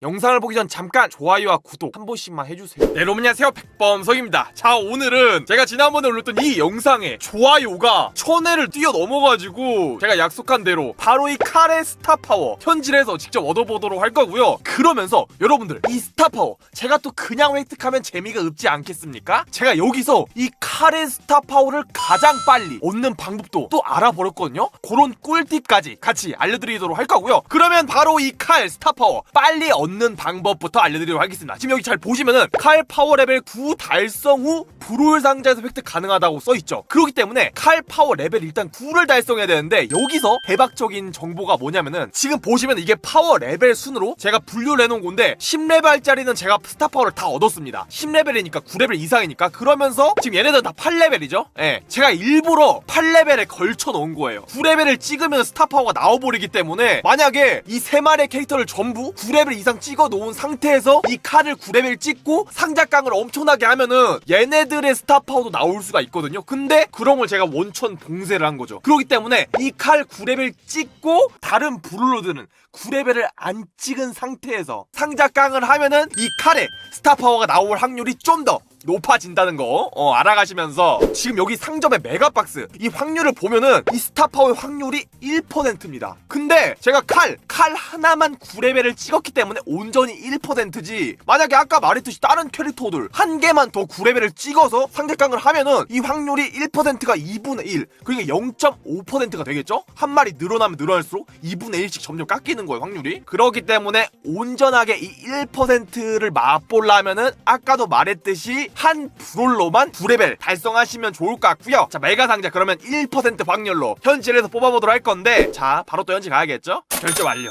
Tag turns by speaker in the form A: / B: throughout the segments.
A: 영상을 보기 전 잠깐 좋아요와 구독 한 번씩만 해주세요. 네, 여러분 안녕하세요. 백범석입니다. 자, 오늘은 제가 지난번에 올렸던 이 영상에 좋아요가 천회를 뛰어넘어가지고 제가 약속한 대로 바로 이 칼의 스타파워 현질에서 직접 얻어보도록 할 거고요. 그러면서 여러분들 이 스타파워 제가 또 그냥 획득하면 재미가 없지 않겠습니까? 제가 여기서 이 칼의 스타파워를 가장 빨리 얻는 방법도 또 알아버렸거든요. 그런 꿀팁까지 같이 알려드리도록 할 거고요. 그러면 바로 이 칼 스타파워 빨리 얻는 방법부터 알려드리도록 하겠습니다. 지금 여기 잘 보시면은 칼 파워 레벨 9 달성 후 불울 상자에서 획득 가능하다고 써있죠. 그렇기 때문에 칼 파워 레벨 일단 9를 달성해야 되는데 여기서 대박적인 정보가 뭐냐면은 지금 보시면 이게 파워 레벨 순으로 제가 분류를 해놓은 건데 10레벨짜리는 제가 스타 파워를 다 얻었습니다. 10레벨이니까 9레벨 이상이니까 그러면서 지금 얘네들은 다 8레벨이죠. 예. 제가 일부러 8레벨에 걸쳐 놓은 거예요. 9레벨을 찍으면 스타 파워가 나와버리기 때문에 만약에 이 세 마리의 캐릭터를 전부 9레벨 이상 찍어 놓은 상태에서 이 칼을 9레벨 찍고 상자깡을 엄청나게 하면은 얘네들의 스타 파워도 나올 수가 있거든요. 근데 그런 걸 제가 원천 봉쇄를 한 거죠. 그렇기 때문에 이 칼 9레벨 찍고 다른 브룰로드는 9레벨을 안 찍은 상태에서 상자깡을 하면은 이 칼에 스타 파워가 나올 확률이 좀 더 높아진다는 거 어, 알아가시면서 지금 여기 상점의 메가박스 이 확률을 보면은 이 스타파워의 확률이 1%입니다. 근데 제가 칼, 칼 하나만 9레벨을 찍었기 때문에 온전히 1%지 만약에 아까 말했듯이 다른 캐릭터들 한 개만 더 9레벨을 찍어서 상대깡을 하면은 이 확률이 1%가 2분의 1 그러니까 0.5%가 되겠죠? 한 마리 늘어나면 늘어날수록 2분의 1씩 점점 깎이는 거예요 확률이 그렇기 때문에 온전하게 이 1%를 맛보려면은 아까도 말했듯이 한 브롤로만 9레벨 달성하시면 좋을 것 같고요. 자 메가 상자 그러면 1% 확률로 현질에서 뽑아보도록 할 건데 자 바로 또 현질 가야겠죠? 결제 완료.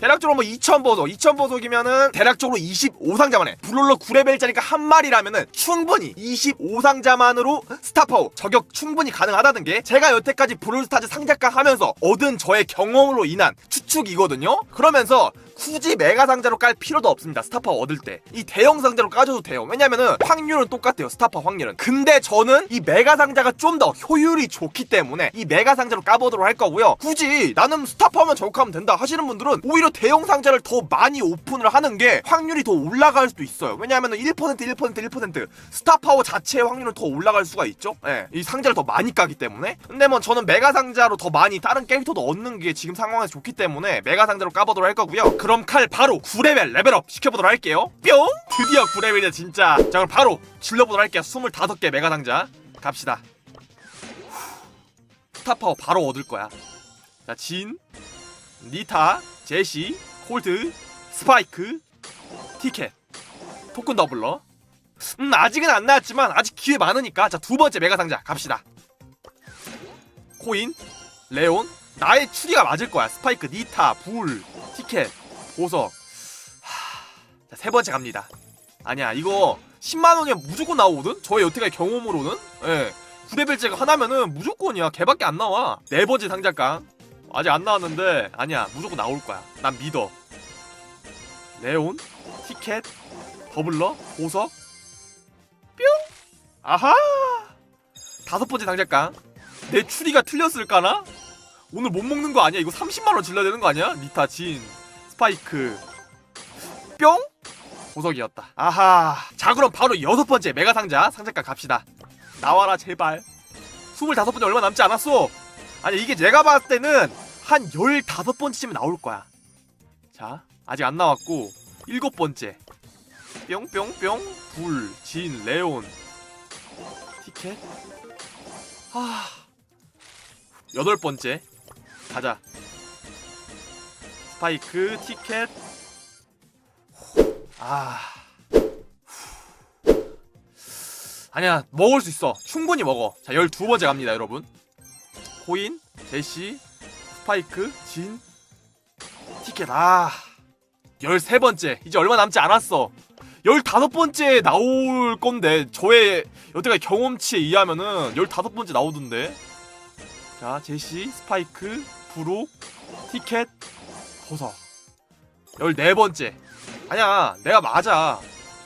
A: 대략적으로 뭐 2000보석 2000보석이면은 대략적으로 25상자만에 브롤러 9레벨짜리가 한 마리라면은 충분히 25상자만으로 스타파워 저격 충분히 가능하다는 게 제가 여태까지 브롤스타즈 상자가 하면서 얻은 저의 경험으로 인한 추측이거든요? 그러면서 굳이 메가 상자로 깔 필요도 없습니다. 스타파워 얻을 때. 이 대형 상자로 까줘도 돼요. 왜냐면은 확률은 똑같아요. 스타파 확률은. 근데 저는 이 메가 상자가 좀 더 효율이 좋기 때문에 이 메가 상자로 까보도록 할 거고요. 굳이 나는 스타파워만 저격하면 된다 하시는 분들은 오히려 대형 상자를 더 많이 오픈을 하는 게 확률이 더 올라갈 수도 있어요. 왜냐면은 1% 1% 1% 스타파워 자체의 확률은 더 올라갈 수가 있죠. 예. 이 상자를 더 많이 까기 때문에. 근데 뭐 저는 메가 상자로 더 많이 다른 캐릭터도 얻는 게 지금 상황에서 좋기 때문에 메가 상자로 까보도록 할 거고요. 그럼 칼 바로 9레벨 레벨업 시켜보도록 할게요. 뿅! 드디어 9레벨이다 진짜. 자 그럼 바로 질러보도록 할게요. 25개 메가 상자. 갑시다. 스타파워 바로 얻을 거야. 자, 진, 니타, 제시, 콜트, 스파이크, 티켓, 토큰 더블러. 음, 아직은 안 나왔지만 아직 기회 많으니까 자, 두 번째 메가 상자 갑시다. 코인, 레온, 나의 추리가 맞을 거야. 스파이크, 니타, 불, 티켓, 보석. 하... 자, 세 번째 갑니다. 아니야, 이거 10만 원이면 무조건 나오거든? 저의 여태까지 경험으로는? 예. 9레벨째가 하나면은 무조건이야. 걔밖에 안 나와. 네 번째 상자깡. 아직 안 나왔는데, 아니야. 무조건 나올 거야. 난 믿어. 레온, 티켓, 더블러, 보석, 뿅! 아하! 다섯 번째 상자깡. 내 추리가 틀렸을까나? 오늘 못 먹는 거 아니야? 이거 30만원 질러야 되는 거 아니야? 니타, 진, 스파이크, 뿅! 보석이었다. 아하. 자, 그럼 바로 여섯 번째 메가 상자, 상자깡 갑시다. 나와라, 제발. 25번째 얼마 남지 않았어. 아니, 이게 제가 봤을 때는 한 15번째쯤에 나올 거야. 자, 아직 안 나왔고, 일곱 번째. 뿅뿅뿅, 불, 진, 레온. 티켓? 아. 여덟 번째. 가자. 스파이크, 티켓. 아. 아니야, 먹을 수 있어. 충분히 먹어. 자, 12번째 갑니다, 여러분. 코인, 제시, 스파이크, 진, 티켓. 아. 13번째. 이제 얼마 남지 않았어. 15번째 나올 건데, 저의 여태까지 경험치에 의하면은 15번째 나오던데. 자, 제시, 스파이크, 브룩, 티켓, 보석. 14번째. 아니야, 내가 맞아.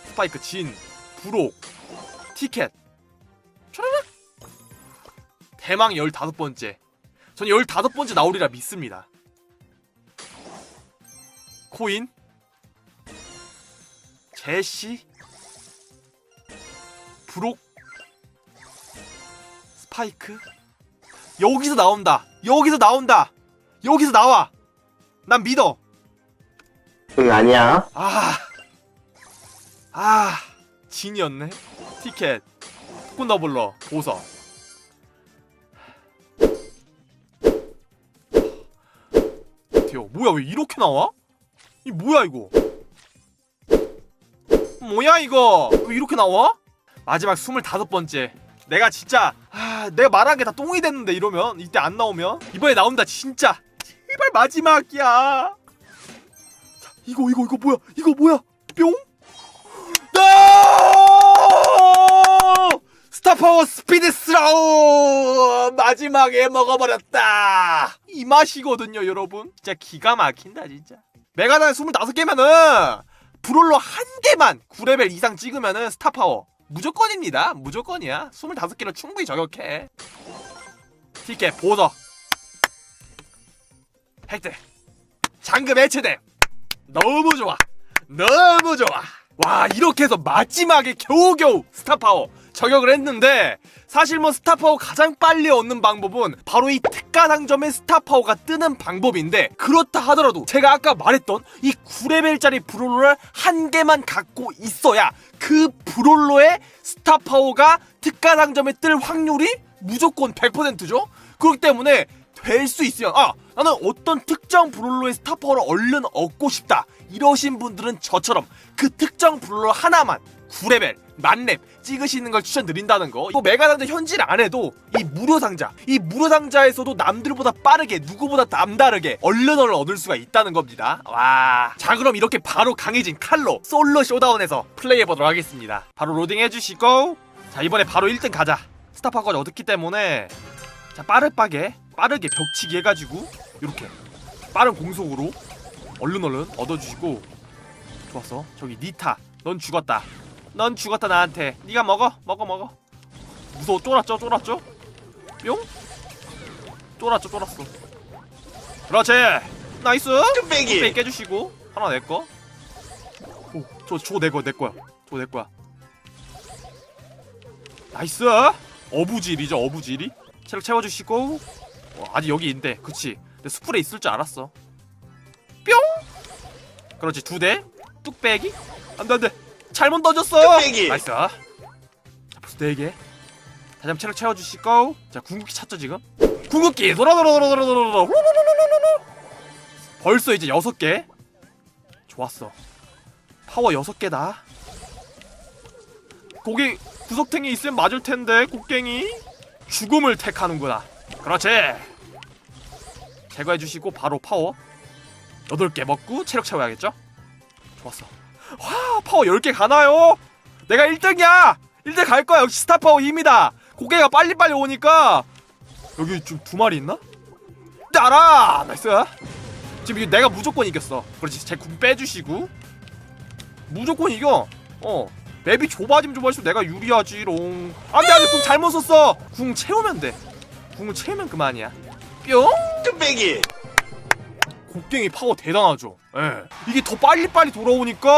A: 스파이크, 진, 브록, 티켓. 촤르륵. 대망 15번째. 전 15번째 나오리라 믿습니다. 코인 제시 브록 스파이크 여기서 나온다 여기서 나온다 여기서 나와 난 믿어
B: 응 아니야
A: 아, 아, 진이었네. 티켓, 폭군 더블러, 보석. 대요, 뭐야 왜 이렇게 나와? 이 뭐야 이거? 뭐야 이거? 왜 이렇게 나와? 마지막 25번째. 내가 진짜 아, 내가 말한 게 다 똥이 됐는데 이러면 이때 안 나오면 이번에 나온다 진짜. 제발 마지막이야. 이거 이거 이거 뭐야? 이거 뭐야? 뿅? 나! 스타파워 스피드 스라우 마지막에 먹어버렸다. 이 맛이거든요, 여러분. 진짜 기가 막힌다, 진짜. 메가단 25개면은 브롤러 한 개만 9레벨 이상 찍으면은 스타파워 무조건입니다. 무조건이야. 25개로 충분히 저격해. 티켓 보석 획득 장금 해체됨 너무 좋아. 너무 좋아. 와, 이렇게 해서 마지막에 겨우겨우 스타파워 저격을 했는데 사실 뭐 스타파워 가장 빨리 얻는 방법은 바로 이 특가 상점에 스타파워가 뜨는 방법인데 그렇다 하더라도 제가 아까 말했던 이 9레벨짜리 브롤러를 한 개만 갖고 있어야 그 브롤러의 스타파워가 특가 상점에 뜰 확률이 무조건 100%죠. 그렇기 때문에 될 수 있으면 아 나는 어떤 특정 브롤러의 스타파워를 얼른 얻고 싶다 이러신 분들은 저처럼 그 특정 브롤러 하나만 9레벨 만렙 찍으시는 걸 추천드린다는 거. 또 메가 상자 현질 안 해도 이 무료 상자, 이 무료 상자에서도 남들보다 빠르게 누구보다 남다르게 얼른 얼른 얻을 수가 있다는 겁니다. 와. 자 그럼 이렇게 바로 강해진 칼로 솔로 쇼다운에서 플레이해 보도록 하겠습니다. 바로 로딩 해 주시고 자 이번에 바로 1등 가자. 스타파까지 얻었기 때문에 자 빠르빠게 빠르게 벽치기 해가지고 이렇게 빠른 공속으로 얼른 얼른 얻어주시고. 좋았어. 저기 니타 넌 죽었다. 넌 죽었다 나한테. 네가 먹어 먹어 먹어. 무서워. 쫄았죠 쫄았죠? 뿅? 쫄았죠 쫄았어. 그렇지. 나이스.
B: 뚝배기.
A: 뚝배기 깨주시고. 하나 내꺼 오저 저거 내거 내거야. 저거 내거야. 나이스. 어부질이죠 어부질이 체력 채워주시고 어, 아직 여기 있는데 그치. 근데 수풀에 있을 줄 알았어. 뿅! 그렇지 두대. 뚝배기. 안돼 안돼. 잘못 던졌어.
B: 뚝배기.
A: 나이스. 자 벌써 네개. 다시 한번 체력 채워주시고. 자 궁극기 찾죠 지금? 궁극기! 돌아 돌아 돌아 돌아 돌아 돌아 벌써 이제 여섯 개. 좋았어. 파워 여섯 개다. 거기 구석탱이 있으면 맞을 텐데 곡괭이. 죽음을 택하는구나 그렇지. 제거해 주시고 바로 파워. 8개 먹고 체력 채워야겠죠? 좋았어. 와 파워 10개 가나요? 내가 1등이야. 1등 갈 거야. 역시 스타 파워 힘이다. 고개가 빨리빨리 오니까. 여기 좀 두 마리 있나? 따라 나이스. 지금 내가 무조건 이겼어. 그렇지. 제궁 빼주시고. 무조건 이겨. 어. 맵이 좁아지면 좁아질수록 내가 유리하지롱. 안돼 안돼. 궁 잘못 썼어. 궁 채우면 돼 궁을 채우면 그만이야. 뿅!
B: 뚝배기!
A: 곡괭이 파워 대단하죠. 예. 이게 더 빨리빨리 돌아오니까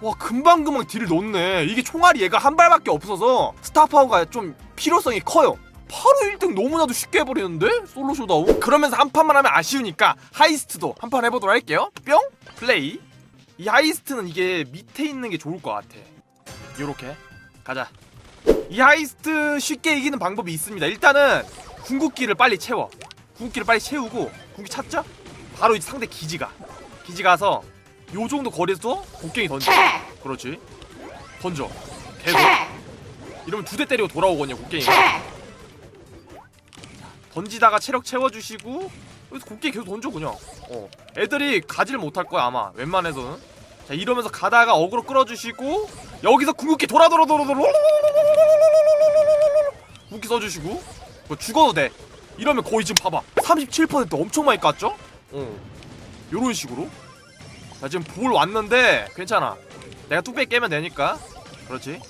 A: 와 금방금방 딜을 넣네. 이게 총알이 얘가 한 발밖에 없어서 스타 파워가 좀 필요성이 커요. 바로 1등 너무나도 쉽게 해버리는데? 솔로 쇼다운? 그러면서 한 판만 하면 아쉬우니까 하이스트도 한 판 해보도록 할게요. 뿅! 플레이. 이 하이스트는 이게 밑에 있는 게 좋을 것 같아. 요렇게. 가자. 이 하이스트 쉽게 이기는 방법이 있습니다. 일단은 궁극기를 빨리 채워. 궁극기를 빨리 채우고 궁극기 찾죠? 바로 이제 상대 기지가. 기지 가서 요 정도 거리에서 곡괭이 던져. 그렇지. 던져. 계속. 이러면 두 대 때리고 돌아오거든요 곡괭이가 던지다가 체력 채워주시고 여기서 곡괭이 계속 던져 그냥. 어. 애들이 가지를 못할 거야 아마. 웬만해서는. 자 이러면서 가다가 어그로 끌어주시고 여기서 궁극기 돌아 돌아 돌아 돌아. 궁극기 써주시고 뭐 죽어도 돼. 이러면 거의 지금 봐봐. 37% 엄청 많이 깠죠? 어 요런 식으로. 자 지금 볼 왔는데 괜찮아. 내가 뚝배기 깨면 되니까. 그렇지.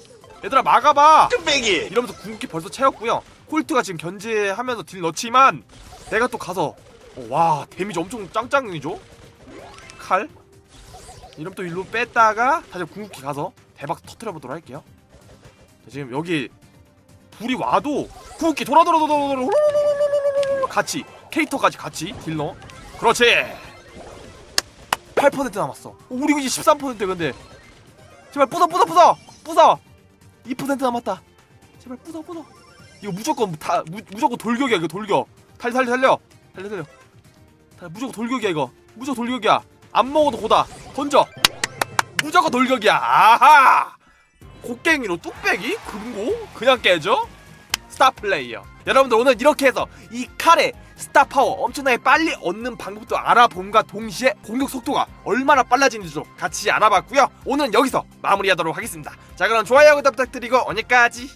A: 얘들아 막아봐!
B: 뚝배기!
A: 이러면서 궁극기 벌써 채웠고요. 콜트가 지금 견제하면서 딜 넣지만 내가 또 가서 어, 와 데미지 엄청 짱짱이죠? 칼? 이러면 또 일로 뺐다가 다시 궁극기 가서 대박 터트려 보도록 할게요. 자, 지금 여기 불이 와도 궁극기 돌아 돌아 돌아 돌아 돌아 같이 캐릭터까지 같이 딜러 그렇지 8% 남았어 어, 우리 이제 13% 근데 제발 부숴 부숴 부숴 부숴 2% 남았다 제발 부숴 부숴 이거 무조건 다 무, 무조건 돌격이야 이거 돌격 달려 달려 달려 달려 달려 달려 무조건 돌격이야 이거 무조건 돌격이야 안 먹어도 고다 던져 무조건 돌격이야 아하 곡괭이로 뚝배기 금고 그냥 깨져 스타 플레이어. 여러분들 오늘 이렇게 해서 이 칼의 스타 파워 엄청나게 빨리 얻는 방법도 알아봄과 동시에 공격 속도가 얼마나 빨라지는지도 같이 알아봤고요. 오늘 여기서 마무리하도록 하겠습니다. 자 그럼 좋아요 구독 부탁드리고 오늘까지